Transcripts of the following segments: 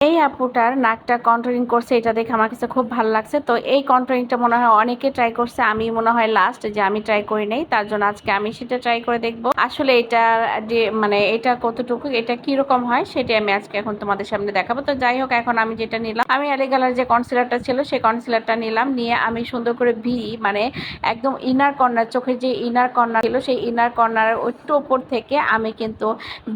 এই আপুটার নাকটা কন্ট্রোলিং করছে, এটা দেখে আমার কাছে খুব ভালো লাগছে। তো এই কন্ট্রোলিংটা মনে হয় অনেকে ট্রাই করছে, আমি মনে হয় লাস্ট যে আমি ট্রাই করি নাই, তার জন্য আজকে আমি সেটা ট্রাই করে দেখব। আসলে এটা মানে এটা কতটুকু, এটা কীরকম হয় সেটা আমি আজকে এখন তোমাদের সামনে দেখাবো। তো যাই হোক, এখন আমি যেটা নিলাম, আমি অ্যালি কালার যে কনসিলারটা ছিল, সেই কনসিলারটা নিলাম, নিয়ে আমি সুন্দর করে ভি মানে একদম ইনার কর্নার চোখের যে ইনার কর্নার ছিল, সেই ইনার কর্নারের একটু ওপর থেকে আমি কিন্তু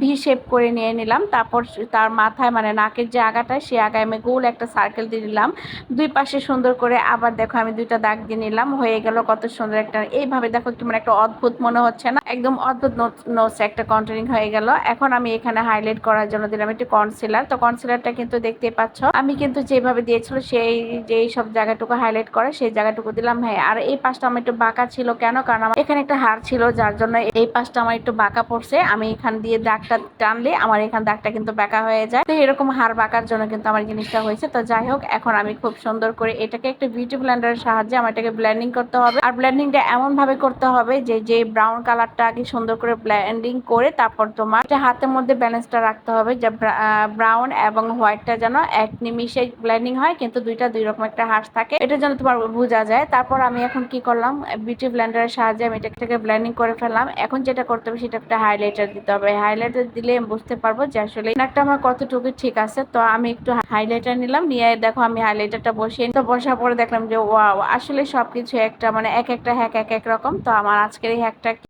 ভি শেপ করে নিয়ে নিলাম। তারপর তার মাথায় মানে নাকের যে আগাটা সে আগায় আমি গোল একটা সার্কেল দিয়ে দিলাম দুই পাশে সুন্দর করে আবার দেখো আমি দুইটা দাগ দিয়ে নিলাম, হয়ে গেল কত সুন্দর একটা, এইভাবে দেখো একটু মানে একটা অদ্ভুত মনে হচ্ছে না? একদম অদ্ভুত নোটস একটা কন্ট্রোলিং হয়ে গেল। এখন আমি এখানে হাইলাইট করার জন্য দিলাম একটু কনসিলার তো কনসিলারটা কিন্তু দেখতেই পাচ্ছ, আমি কিন্তু যেভাবে দিয়েছিল সেই যে সব জায়গাটুকু হাইলাইট করে, সেই জায়গাটুকু দিলাম হ্যাঁ। আর এই পাশটা আমার একটু বাঁকা ছিল কেন? কারণ আমার এখানে একটা হার ছিল, যার জন্য এই পাশটা আমার একটু বাঁকা পড়ছে। আমি এখান দিয়ে দাগটা টানলে আমার এখান দাগটা কিন্তু বাঁকা হয়ে যায়। তো এরকম হার বাঁকার জন্য কিন্তু আমার জিনিসটা হয়েছে। তো যাই হোক, এখন আমি খুব সুন্দর করে এটাকে একটা বিউটি ব্লেন্ডারের সাহায্যে আমার এটাকে ব্লেন্ডিং করতে হবে। আর ব্লেন্ডিংটা এমন ভাবে করতে হবে যে যে ব্রাউন কালারটা আগে সুন্দর করে ব্লেন্ডিং করে তারপর তোমার এটা হাতের মধ্যে ব্যালেন্সটা রাখতে হবে যে ব্রাউন এবং হোয়াইটটা যেন এক নিমিষে ব্লেন্ডিং হয়, কিন্তু দুইটা দুই রকম একটা হাঁস থাকে। এটা যেন তোমার বোঝা যায়। তারপর আমি এখন কি করলাম? বিউটি ব্লেন্ডারের সাহায্যে আমি এটাকে ব্লেন্ডিং করে ফেললাম। এখন যেটা করতে হবে সেটা একটা হাইলাইটার দিতে হবে। হাইলাইটার দিলে বুঝতে পারব যে, আসলে নাকটা আমার কতটুকু ঠিক আছে। তো আমি একটু হাইলাইটার নিলাম। নিয়ে দেখো আমি হাইলাইটারটা বসিয়ে তো বসার পরে দেখলাম যে, ওয়াও, আসলে সবকিছু একটা মানে এক একটা হ্যাক এক এক রকম। তো আমার আজকের এই হ্যাকটা